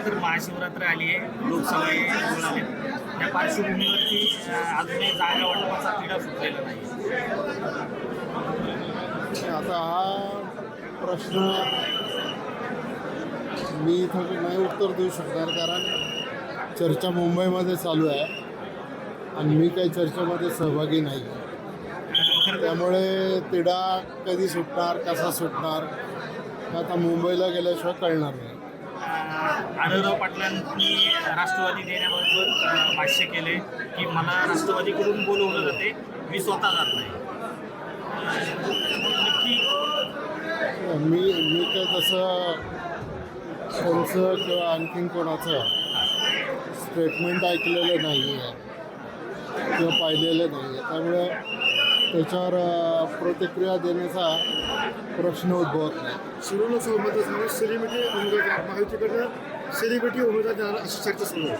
खरं तर महाशिवरात्र आली आहे. लोकसभा जवळ आले. त्या पार्श्वभूमीवरती अजूनही जागा वाटपाचा क्रीडा सुटलेला नाही. आता हा प्रश्न मी इथं नाही उत्तर देऊ शकणार कारण चर्चा मुंबईमध्ये चालू आहे आणि मी काही चर्चेमध्ये सहभागी नाही. त्यामुळे तिढा कधी सुटणार कसा सुटणार आता मुंबईला गेल्याशिवाय कळणार नाही. आढळराव पाटलांनी राष्ट्रवादी देण्याबरोबर भाष्य केले की मला राष्ट्रवादीकडून बोलवलं जाते मी स्वतः जात नाही. नक्की? मी मी काय तसं त्यांचं किंवा आणखीन कोणाचं स्टेटमेंट ऐकलेलं नाही आहे किंवा पाहिलेलं नाही आहे त्यामुळे त्याच्यावर प्रतिक्रिया देण्याचा प्रश्न उद्भवत नाही. शिरोला सोबतच म्हणजे उमेदवार महायुतीकडनं सेलिब्रिटी उमेदवार देणार अशी चर्चा सुरू आहे.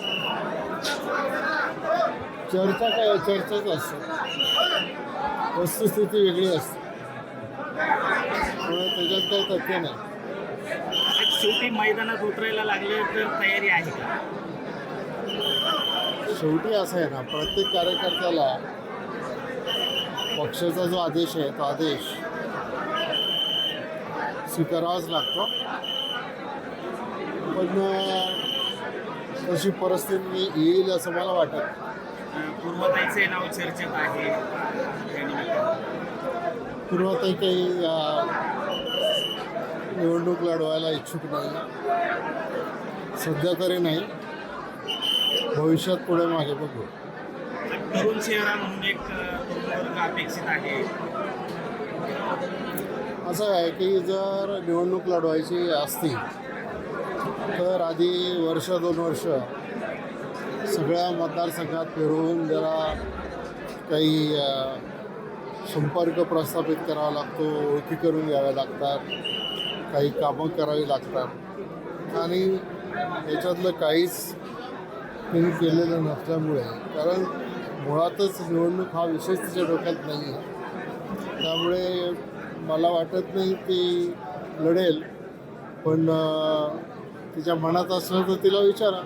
चर्चा काय? चर्चाच असते. वस्तुस्थिती वेगळी असते. त्यामुळे त्याच्यात काही तथ्य नाही. शेवटी मैदानात उतरायला लागले तर तयारी आहे का? शेवटी असं आहे ना प्रत्येक कार्यकर्त्याला पक्षाचा जो आदेश आहे तो आदेश स्वीकारावाच लागतो. पण तशी परिस्थिती येईल असं मला वाटत. पूर्वताईचे नाव चर्चेत आहे. पूर्वातही काही निवडणूक लढवायला इच्छुक नाही. सध्या तरी नाही. भविष्यात पुढे मागे बघू. तरुण चेहरा म्हणून एक वर्ग अपेक्षित आहे. असं आहे की जर निवडणूक लढवायची असती तर आधी वर्ष दोन वर्ष सगळ्या मतदारसंघात फिरून जरा काही संपर्क प्रस्थापित करावा लागतो ओळखी करून घ्याव्या लागतात काही कामं करावी लागतात. आणि याच्यातलं काहीच त्यांनी केलेलं नसल्यामुळे कारण मुळातच निवडणूक हा विषय तिच्या डोक्यात नाही आहे त्यामुळे मला वाटत नाही ती लढेल पण तिच्या मनात असलं तर तिला विचारा.